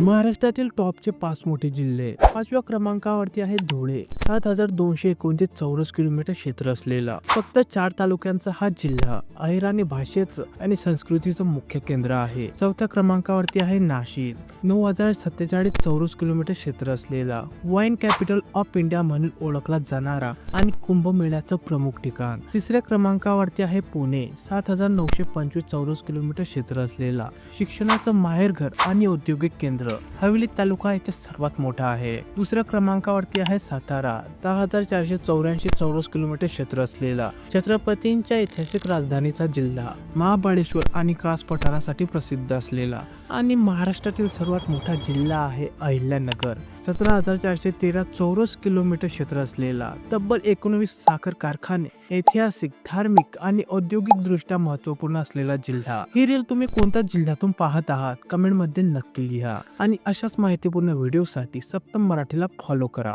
महाराष्ट्रातील टॉपचे पाच मोठे जिल्हे पाचव्या क्रमांकावरती आहे धुळे. सात हजार दोनशे एकोणतीस चौरस किलोमीटर क्षेत्र असलेला. फक्त चार तालुक्यांचा हा जिल्हा अहिराणी भाषेचं आणि संस्कृतीचं मुख्य केंद्र आहे. चौथ्या क्रमांकावरती आहे नाशिक. नऊ हजार सत्तेचाळीस चौरस किलोमीटर क्षेत्र असलेला. वाईन कॅपिटल ऑफ इंडिया म्हणून ओळखला जाणारा आणि कुंभमेळ्याचं प्रमुख ठिकाण. तिसऱ्या क्रमांकावरती आहे पुणे. सात हजार नऊशे पंचवीस चौरस किलोमीटर क्षेत्र असलेला. शिक्षणाचं माहेरघर आणि औद्योगिक केंद्र. हवेली तालुका येथे सर्वात मोठा आहे. दुसऱ्या क्रमांकावरती आहे सातारा. दहा हजार चारशे चौऱ्याऐंशी चौरस किलोमीटर क्षेत्र असलेला छत्रपतींच्या ऐतिहासिक राजधानीचा जिल्हा. महाबळेश्वर आणि कास पठारासाठी प्रसिद्ध असलेला आणि महाराष्ट्रातील सर्वात मोठा जिल्हा आहे अहिल्यानगर. सतरा हजार चारशे तेरा चौरस किलोमीटर क्षेत्र असलेला तब्बल एकोणवीस साखर कारखाने ऐतिहासिक धार्मिक आणि औद्योगिक दृष्ट्या महत्त्वपूर्ण असलेला जिल्हा. ही रेल तुम्ही कोणत्या जिल्ह्यातून पाहत आहात? कमेंटमध्ये नक्की लिहा. आणि अशाच माहितीपूर्ण व्हिडिओसाठी सप्तम मराठीला फॉलो करा.